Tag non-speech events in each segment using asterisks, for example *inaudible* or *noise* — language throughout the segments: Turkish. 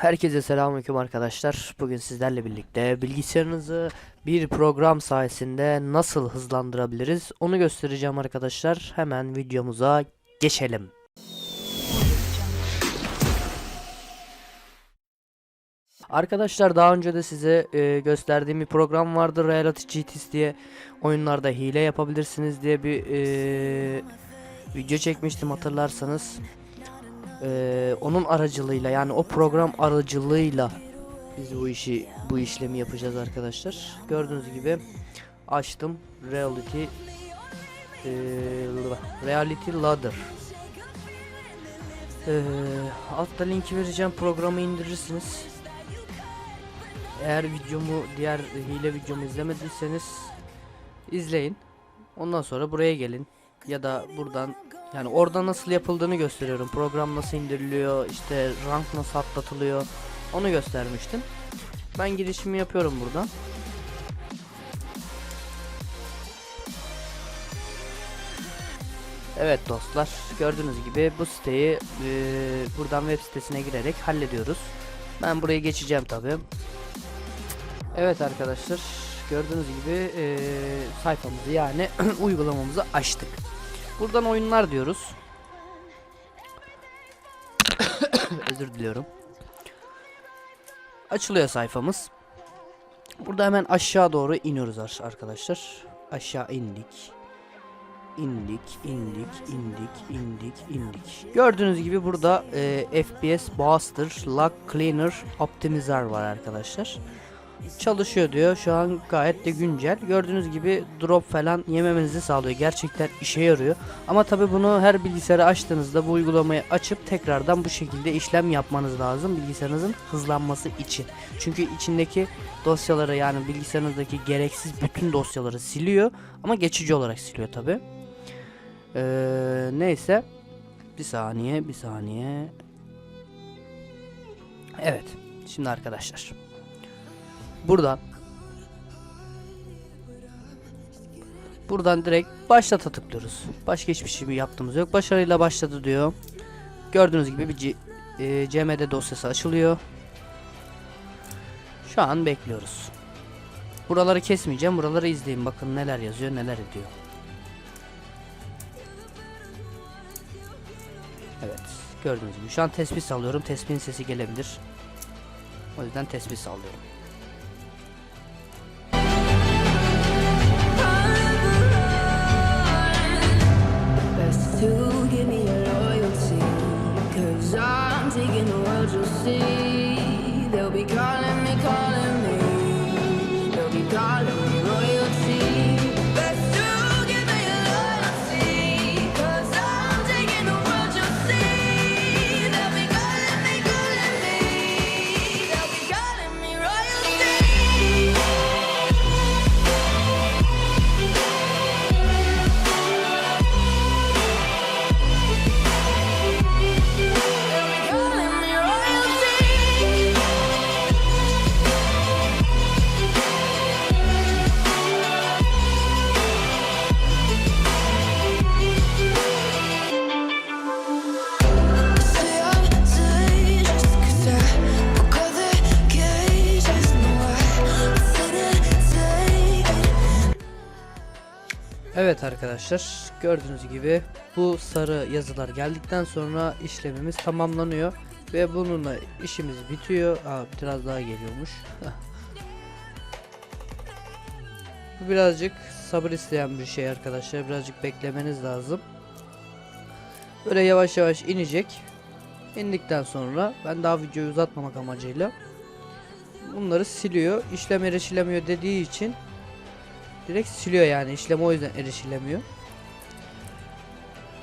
Herkese selamünaleyküm arkadaşlar. Bugün sizlerle birlikte bilgisayarınızı bir program sayesinde nasıl hızlandırabiliriz onu göstereceğim arkadaşlar. Hemen videomuza geçelim. Arkadaşlar daha önce de size e, gösterdiğim bir program vardı Reality Cheats diye oyunlarda hile yapabilirsiniz diye bir e, video çekmiştim hatırlarsanız. Ee, onun aracılığıyla yani o program aracılığıyla biz bu işi bu işlemi yapacağız arkadaşlar. Gördüğünüz gibi açtım reality ee, reality ladder. Ee, altta linki vereceğim programı indirirsiniz. Eğer videomu diğer hile videomu izlemediyseniz izleyin. Ondan sonra buraya gelin ya da buradan yani orada nasıl yapıldığını gösteriyorum. Program nasıl indiriliyor, işte rank nasıl atlatılıyor. Onu göstermiştim. Ben girişimi yapıyorum buradan. Evet dostlar, gördüğünüz gibi bu siteyi e, buradan web sitesine girerek hallediyoruz. Ben buraya geçeceğim tabi. Evet arkadaşlar, gördüğünüz gibi e, sayfamızı yani *clears throat* uygulamamızı açtık. Buradan oyunlar diyoruz. *coughs* Özür diliyorum. Açılıyor sayfamız. Burada hemen aşağı doğru iniyoruz ar- arkadaşlar. Aşağı indik. İndik, indik, indik, indik, indik. Gördüğünüz gibi burada e, FPS Booster, Lock Cleaner, Optimizer var arkadaşlar çalışıyor diyor. Şu an gayet de güncel. Gördüğünüz gibi drop falan yememenizi sağlıyor. Gerçekten işe yarıyor. Ama tabi bunu her bilgisayarı açtığınızda bu uygulamayı açıp tekrardan bu şekilde işlem yapmanız lazım bilgisayarınızın hızlanması için. Çünkü içindeki dosyaları yani bilgisayarınızdaki gereksiz bütün dosyaları siliyor ama geçici olarak siliyor tabi. Ee, neyse bir saniye bir saniye. Evet şimdi arkadaşlar. Buradan Buradan direkt başlata tıklıyoruz. Başka hiçbir şey yaptığımız yok. Başarıyla başladı diyor. Gördüğünüz gibi bir C e, CMD dosyası açılıyor. Şu an bekliyoruz. Buraları kesmeyeceğim. Buraları izleyin. Bakın neler yazıyor, neler ediyor. Evet. Gördüğünüz gibi. Şu an tespih sallıyorum. Tespihin sesi gelebilir. O yüzden tespih sallıyorum. Evet arkadaşlar gördüğünüz gibi bu sarı yazılar geldikten sonra işlemimiz tamamlanıyor ve bununla işimiz bitiyor. Aa, biraz daha geliyormuş. Bu birazcık sabır isteyen bir şey arkadaşlar. Birazcık beklemeniz lazım. Böyle yavaş yavaş inecek. İndikten sonra ben daha videoyu uzatmamak amacıyla bunları siliyor. İşlem erişilemiyor dediği için direkt siliyor yani işlem o yüzden erişilemiyor.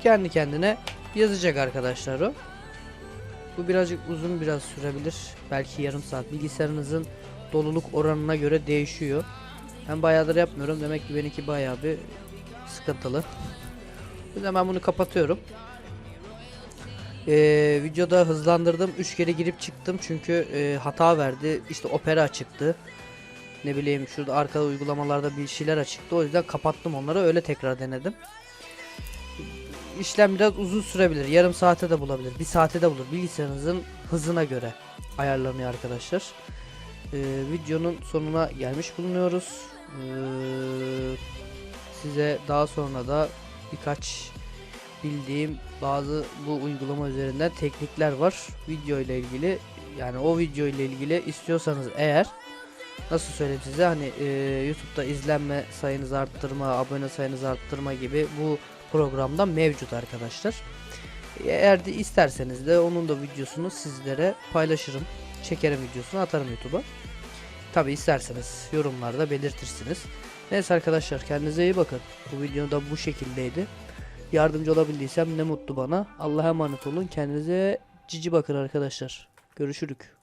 Kendi kendine yazacak arkadaşlar o. Bu birazcık uzun biraz sürebilir. Belki yarım saat. Bilgisayarınızın doluluk oranına göre değişiyor. Ben bayağıdır yapmıyorum. Demek ki benimki bayağı bir sıkıntılı. O yüzden ben bunu kapatıyorum. Ee, videoda hızlandırdım. 3 kere girip çıktım çünkü e, hata verdi. İşte opera çıktı. Ne bileyim şurada arka uygulamalarda bir şeyler açıktı. O yüzden kapattım onları. Öyle tekrar denedim. işlem biraz uzun sürebilir. Yarım saate de bulabilir. Bir saate de bulur. Bilgisayarınızın hızına göre ayarlanıyor arkadaşlar. Ee, videonun sonuna gelmiş bulunuyoruz. Ee, size daha sonra da birkaç bildiğim bazı bu uygulama üzerinden teknikler var. Video ile ilgili yani o video ile ilgili istiyorsanız eğer nasıl söyleyeyim size hani e, YouTube'da izlenme sayınızı arttırma, abone sayınızı arttırma gibi bu programda mevcut arkadaşlar. Eğer de isterseniz de onun da videosunu sizlere paylaşırım. Çekerim videosunu atarım YouTube'a. Tabi isterseniz yorumlarda belirtirsiniz. Neyse arkadaşlar kendinize iyi bakın. Bu video da bu şekildeydi. Yardımcı olabildiysem ne mutlu bana. Allah'a emanet olun. Kendinize cici bakın arkadaşlar. Görüşürük.